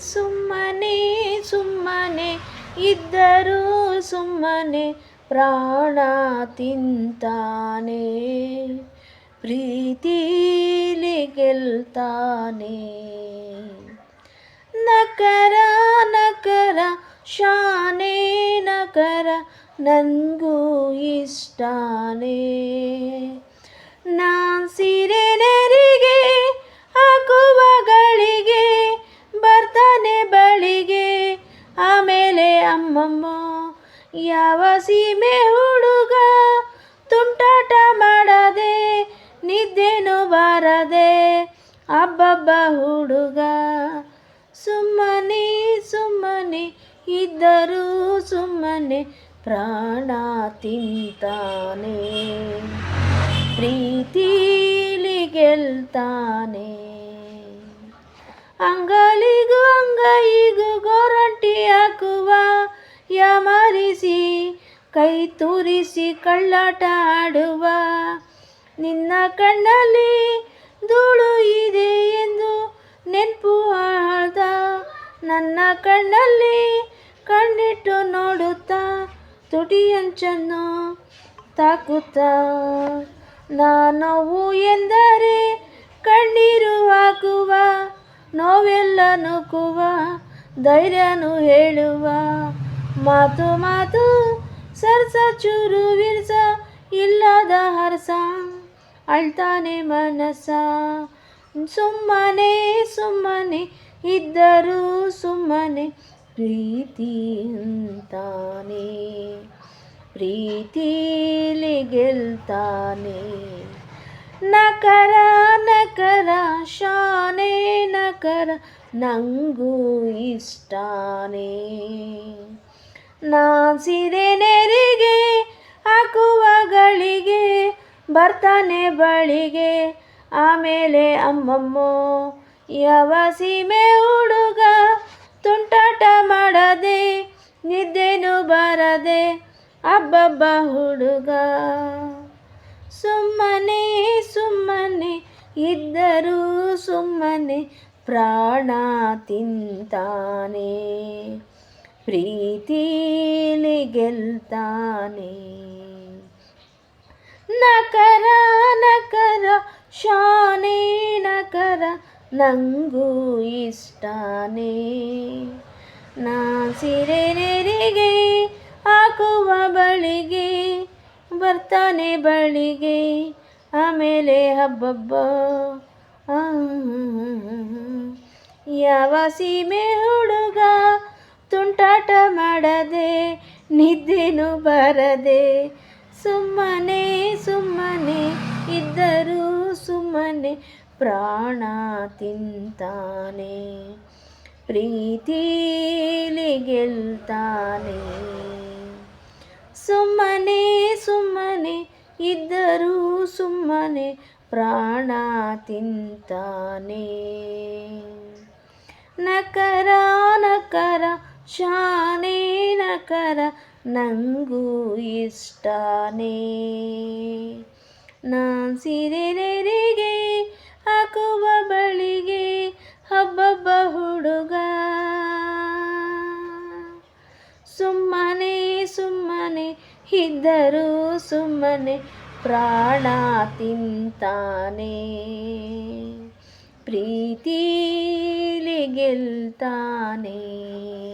ಸುಮ್ಮನೆ ಸುಮ್ಮನೆ, ಇದ್ದರೂ ಸುಮ್ಮನೆ ಪ್ರಾಣ ತಿಂತಾನೆ, ಪ್ರೀತಿಲಿ ಗೆಲ್ತಾನೆ. ನಕರ ನಕರ, ಶಾನೆ, ನಕರ ನನಗೂ ಇಷ್ಟಾನೇ. ನಾನ್ ಅಮ್ಮಮ್ಮ, ಯಾವ ಸೀಮೆ ಹುಡುಗ? ತುಂಟಾಟ ಮಾಡದೆ, ನಿದ್ದೆನು ಬಾರದೆ, ಅಬ್ಬಬ್ಬ ಹುಡುಗ. ಸುಮ್ಮನೆ ಸುಮ್ಮನೆ ಇದ್ದರೂ ಸುಮ್ಮನೆ ಪ್ರಾಣ ತಿಂತಾನೆ ಪ್ರೀತಿಲಿ ಗೆಲ್ತಾನೆ. ಯಮರಿಸಿ ಕೈ ತೂರಿಸಿ ಕಳ್ಳಾಟ ಆಡುವ. ನಿನ್ನ ಕಣ್ಣಲ್ಲಿ ಧೂಳು ಇದೆ ಎಂದು ನೆನಪು ಆಳ್ದ. ನನ್ನ ಕಣ್ಣಲ್ಲಿ ಕಣ್ಣಿಟ್ಟು ನೋಡುತ್ತಾ, ತುಟಿಯಂಚನ್ನು ತಾಕುತ್ತಾ. ನಾನೋವು ಎಂದರೆ ಕಣ್ಣೀರು ಹಾಕುವ, ನೋವೆಲ್ಲ ನುಗ್ಗುವ ಧೈರ್ಯನು ಹೇಳುವ. ಮಾತು ಮಾತು, ಸರ್ಸ ಚೂರು ವಿರ್ಸ, ಇಲ್ಲದ ಹರ್ಸ, ಅಳ್ತಾನೆ ಮನಸ. ಸುಮ್ಮನೆ ಸುಮ್ಮನೆ ಇದ್ದರೂ ಸುಮ್ಮನೆ ಪ್ರೀತಿ ಅಂತಾನೆ, ಪ್ರೀತಿಲಿ ಗೆಲ್ತಾನೆ. ನಕರ ನಕರ, ಶಾನೆ ನಕರ, ನಂಗೂ ಇಷ್ಟಾನೇ. ನಾ ಸೀರೆ ನೆರಿಗೆ, ಹಾಕುವಗಳಿಗೆ, ಬರ್ತಾನೆ ಬಳಿಗೆ, ಆಮೇಲೆ ಅಮ್ಮಮ್ಮೋ, ಯಾವ ಸೀಮೆ ಹುಡುಗ ತುಂಟಾಟ ಮಾಡದೆ, ನಿದ್ದೆನು ಬರದೆ, ಅಬ್ಬಬ್ಬ ಹುಡುಗ. ಸುಮ್ಮನೆ ಸುಮ್ಮನೆ ಇದ್ದರೂ ಸುಮ್ಮನೆ ಪ್ರಾಣ ತಿಂತಾನೆ. ಪ್ರೀತಿಲಿ ಗೆಲ್ತಾನೆ. ನಕರ ನಕರ, ಶಾನೆ, ನಕರ, ನಂಗೂ ಇಷ್ಟಾನೆ. ನಾ ಸಿರೆ ನೆರಿಗೆ ಹಾಕುವ ಬಳಿಗೆ, ಬರ್ತಾನೆ ಬಳಿಗೆ, ಆಮೇಲೆ ಹಬ್ಬಬ್ಬ. ಯಾವ ಸೀಮೆ ಹುಡುಗ ತುಂಟಾಟ ಮಾಡದೆ, ನಿದ್ದೆನು ಬರದೆ, ಸುಮ್ಮನೆ ಸುಮ್ಮನೆ ಇದ್ದರೂ ಸುಮ್ಮನೆ ಪ್ರಾಣ ತಿಂತಾನೆ, ಪ್ರೀತಿಲಿ ಗೆಲ್ತಾನೆ. ಸುಮ್ಮನೆ ಸುಮ್ಮನೆ ಇದ್ದರೂ ಸುಮ್ಮನೆ ಪ್ರಾಣ ತಿಂತಾನೆ. ನಕರ ನಕರ ಶಾನೆ ನಕರ ನಂಗೂ ಇಷ್ಟಾನೇ. ನಾನು ಸೀರೆ ನೆರಿಗೆ ಹಾಕುವ ಬಳಿಗೆ ಹಬ್ಬಬ್ಬ ಹುಡುಗ. ಸುಮ್ಮನೆ ಸುಮ್ಮನೆ ಇದ್ದರೂ ಸುಮ್ಮನೆ ಪ್ರಾಣ ತಿಂತಾನೆ. ಪ್ರೀತಿಲಿ ಗೆಲ್ತಾನೆ.